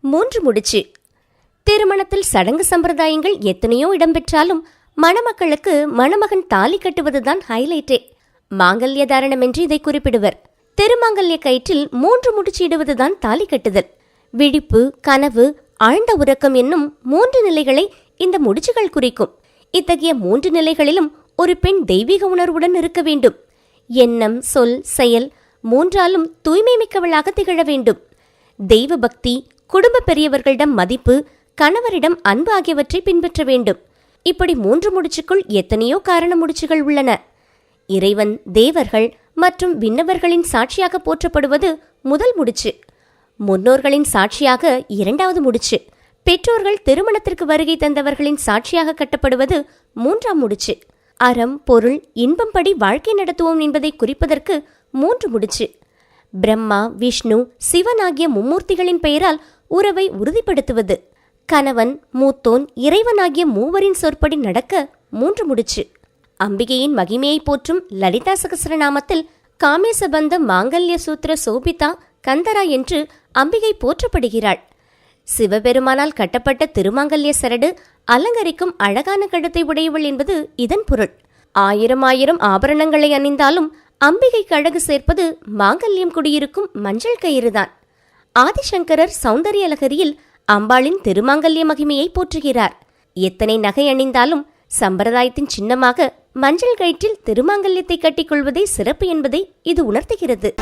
மூன்று முடிச்சு. திருமணத்தில் சடங்கு சம்பிரதாயங்கள் எத்தனையோ இடம்பெற்றாலும் மணமக்களுக்கு மணமகன் தாலி கட்டுவதுதான் ஹைலைட்டே மாங்கல்ய தாரணமென்று இதை குறிப்பிடுவர். திருமாங்கல்ய கயிற்றில் மூன்று முடிச்சிடுவதுதான் தாலி கட்டுதல். விழிப்பு கனவு ஆழ்ந்த உறக்கம் என்னும் மூன்று நிலைகளை இந்த முடிச்சுகள் குறிக்கும். இத்தகைய மூன்று நிலைகளிலும் ஒரு பெண் தெய்வீக உணர்வுடன் இருக்க வேண்டும். எண்ணம் சொல் செயல் மூன்றாலும் தூய்மை மிக்கவளாக திகழ வேண்டும். தெய்வ பக்தி குடும்ப பெரியவர்களிடம் மதிப்பு கணவரிடம் அன்பு ஆகியவற்றை பின்பற்ற வேண்டும். இப்படி மூன்று முடிச்சுக்குள் எத்தனையோ காரண முடிச்சுகள் உள்ளன. இறைவன் தேவர்கள் மற்றும் விண்ணவர்களின் சாட்சியாக போற்றப்படுவது முதல் முடிச்சு. முன்னோர்களின் சாட்சியாக இரண்டாவது முடிச்சு. பெற்றோர்கள் திருமணத்திற்கு வருகை தந்தவர்களின் சாட்சியாக கட்டப்படுவது மூன்றாம் முடிச்சு. அறம் பொருள் இன்பம் படி வாழ்க்கை நடத்துவோம் என்பதை குறிப்பதற்கு மூன்று முடிச்சு. பிரம்மா விஷ்ணு சிவன் ஆகிய மும்மூர்த்திகளின் பெயரால் உறவை உறுதிப்படுத்துவது. கணவன் மூத்தோன் இறைவனாகிய மூவரின் சொற்படி நடக்க மூன்று முடிச்சு. அம்பிகையின் மகிமையை போற்றும் லலிதா சகசரநாமத்தில் காமேசபந்த மாங்கல்ய சூத்திர சோபிதா கந்தரா என்று அம்பிகை போற்றப்படுகிறாள். சிவபெருமானால் கட்டப்பட்ட திருமாங்கல்ய சரடு அலங்கரிக்கும் அழகான கழுத்தை உடையவள் என்பது இதன் பொருள். ஆயிரம் ஆயிரம் ஆபரணங்களை அணிந்தாலும் அம்பிகைக்கு அழகு சேர்ப்பது மாங்கல்யம் குடியிருக்கும் மஞ்சள் கயிறுதான். ஆதிசங்கரர் சௌந்தரியலகரியில் அம்பாளின் திருமாங்கல்ய மகிமையை போற்றுகிறார். எத்தனை நகை அணிந்தாலும் சம்பிரதாயத்தின் சின்னமாக மஞ்சள் கயிற்றில் திருமாங்கல்யத்தை கட்டிக்கொள்வதே சிறப்பு என்பதை இது உணர்த்துகிறது.